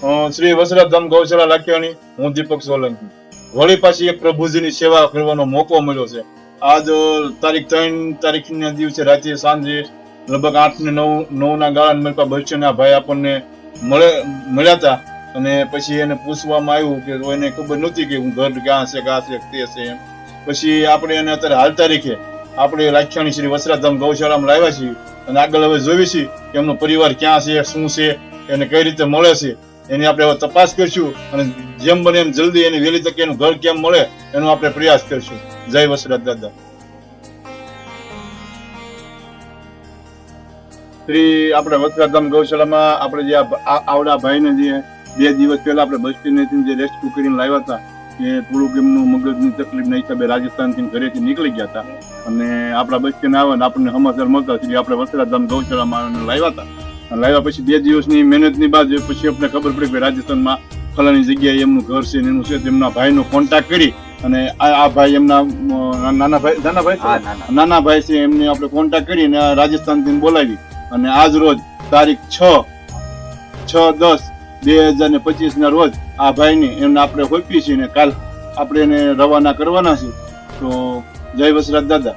શ્રી વસરાધામ ગૌશાળા લાખિયાણી હું દીપક સોલંકી. વળી પાછી એક પ્રભુજીની સેવા કરવાનો મોકો મળ્યો છે. આજ તારીખ ત્રણ તારીખના દિવસે રાત્રે સાંજે લગભગ આઠ ને નવ નવ ના ગાળા મળતા બચ્ચેના ભાઈ આપણને મળે, મળ્યા હતા અને પછી એને પૂછવામાં આવ્યું કે એને ખબર નહોતી કે હું ઘર ક્યાં છે ક્યાં છે, તે છે એમ. પછી આપણે એને અત્યારે હાલ તારીખે આપણે રાખ્યાણી શ્રી વસરાધામ ગૌશાળામાં લાવ્યા છીએ અને આગળ હવે જોઈએ છીએ કે એમનો પરિવાર ક્યાં છે, શું છે, એને કઈ રીતે મળે છે. એની આપણે તપાસ કરીશું અને જેમ બને એમ જલ્દી એની વહેલી તકે એનું ઘર કેમ મળે એનો આપણે પ્રયાસ કરીશું. જય વસરાજ દાદા. શ્રી આપણે વસરાધામ ગૌશાળામાં આપણે જે આવડા ભાઈને જે બે દિવસ પહેલા આપણે બસ સ્ટેન્ડથી જે રેસ્ક્યુ કરીને લાવ્યા હતા, એ થોડુંક એમનું મગજની તકલીફના હિસાબે રાજસ્થાનથી ઘરેથી નીકળી ગયા હતા. અને આપણા બસ્તીને સ્ટેન્ડ આવે ને આપણને સમાચાર મળતા શ્રી આપણે વસ્ત્રાધામ ગૌશાળામાં લાવ્યા હતા. લાવ્યા પછી બે દિવસની મહેનતની બાદ પછી આપણે ખબર પડી કે રાજસ્થાનમાં ફલાની જગ્યાએ એમનું ઘર છે એનું છે. તેમના ભાઈનો કોન્ટેક્ટ કરી અને આ ભાઈ એમના નાના ભાઈ નાના ભાઈ નાના. ભાઈ છે એમને આપણે કોન્ટેક્ટ કરી અને રાજસ્થાનથી બોલાવી. અને આજ રોજ તારીખ છ છ દસ બે હજાર ને પચીસ ના રોજ આ ભાઈને એમને આપણે હોપી છીએ ને કાલ આપણે એને રવાના કરવાના છે તો જય વસરાજ દાદા.